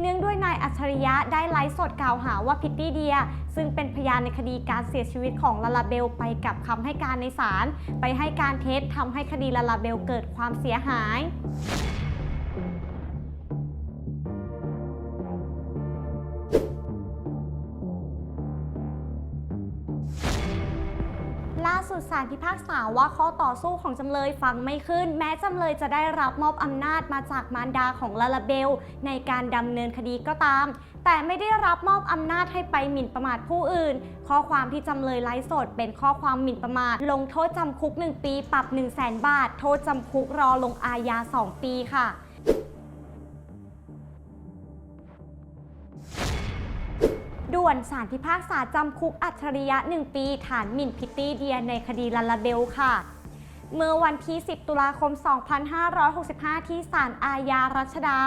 เนื่องด้วยนายอัจฉริยะได้ไลฟ์สดกล่าวหาว่าพิตตี้เดีย ซึ่งเป็นพยานในคดีการเสียชีวิตของลาลาเบลไปกับคำให้การในศาลไปให้การเท็จทำให้คดีลาลาเบลเกิดความเสียหาย ล่าสุดศาลพิพากษาว่าข้อต่อสู้ของจำเลยฟังไม่ขึ้น แม้จำเลยจะได้รับมอบอำนาจมาจากมารดาของลาลาเบล ในการดำเนินคดีก็ตาม แต่ไม่ได้รับมอบอำนาจให้ไปหมิ่นประมาทผู้อื่น ข้อความที่จำเลยไลฟ์สด เป็นข้อความหมิ่นประมาท ลงโทษจำคุก 1 ปี ปรับ 1 0 0 0 0แบาท โทษจำคุกรอลงอาญา 2 ปีค่ะ วนสารพิพากษาจำคุกอัจฉริยะ 1 ปี ฐานหมิ่นพิตตี้เดียในคดีลาลาเบลค่ะ เมื่อวันที่ 10 ตุลาคม 2565 ที่ศาลอาญารัชดา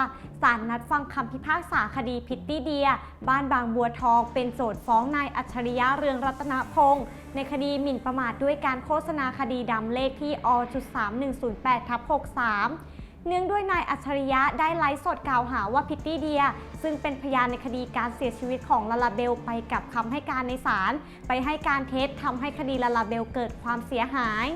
ศาลนัดฟังคำพิพากษาคดีพิตตี้เดีย บ้านบางบัวทอง เป็นโจทย์ฟ้องนายอัจฉริยะเรืองรัตนพงศ์ในคดีหมิ่นประมาทด้วยการโฆษณาคดีดำเลขที่อ3108ทับ63 เนื่องด้วยนายอัจฉริยะได้ไลฟ์สดกล่าวหาว่าพิตตี้เดีย ซึ่งเป็นพยานในคดีการเสียชีวิตของลาลาเบลไปกับคำให้การในศาลไปให้การเท็จทำให้คดีลาลาเบลเกิดความเสียหาย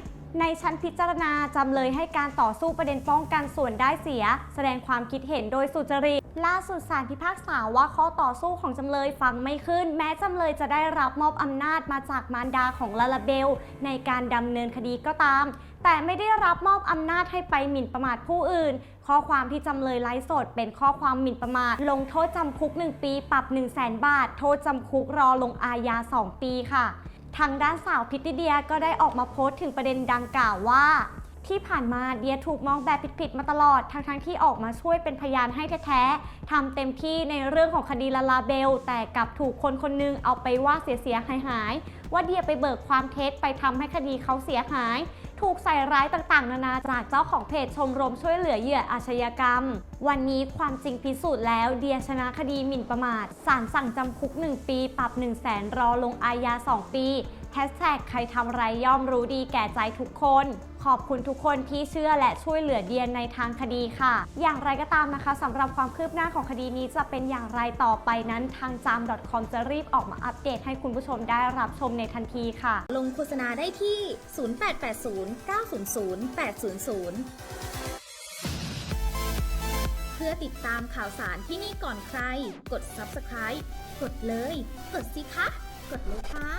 ในชั้นพิจารณาจำเลยให้การต่อสู้ประเด็นป้องกันส่วนได้เสีย แสดงความคิดเห็นโดยสุจริตล่าสุดศาลพิพากษาว่าข้อต่อสู้ของจำเลยฟังไม่ขึ้น แม้จำเลยจะได้รับมอบอำนาจมาจากมารดาของลาลาเบล ในการดำเนินคดีก็ตาม แต่ไม่ได้รับมอบอำนาจให้ไปหมิ่นประมาทผู้อื่น ข้อความที่จำเลยไลฟ์สด เป็นข้อความหมิ่นประมาท ลงโทษจำคุก 1 ปี ปรับ 1 0 0 0 0แบาท โทษจำคุกรอลงอาญา 2 ปีค่ะ ทางด้านสาวพิตติเดียก็ได้ออกมาโพสต์ถึงประเด็นดังกล่าวว่า ที่ผ่านมาเดียถูกมองแบบผิดๆมาตลอด ทั้งๆที่ออกมาช่วยเป็นพยานให้แท้ๆทำเต็มที่ในเรื่องของคดีลาลาเบล แต่กลับถูกคนคนหนึงเอาไปว่าเสียหายๆว่าเดียไปเบิกความเท็จไปทำให้คดีเขาเสียหายถูกใส่ร้ายต่างๆ นานาจากเจ้าของเพจชมรมช่วยเหลือเหยื่ออาชญากรรม วันนี้ความจริงพิสูจน์แล้ว เดียชนะคดีหมิ่นประมาทศาลสั่งจำคุก 1 ปี ปรับ 1 0 0 0 0แสนรอลงอาญา 2 ปีแฮชแท็กใครทำไรย่อมรู้ดีแก่ใจทุกคน อบคุณทุกคนที่เชื่อและช่วยเหลือเดียนในทางคดีค่ะ อย่างไรก็ตามนะคะสำหรับความคืบหน้าของคดีนี้จะเป็นอย่างไรต่อไปนั้นทางจาม .com จะรีบออกมาอัปเดตให้คุณผู้ชมได้รับชมในทันทีค่ะ ลงโฆษณาได้ที่ 0880 900 800เพื่อติดตามข่าวสารที่นี่ก่อนใคร กด subscribe กดเลย กดสิคะ กดเลยค่ะ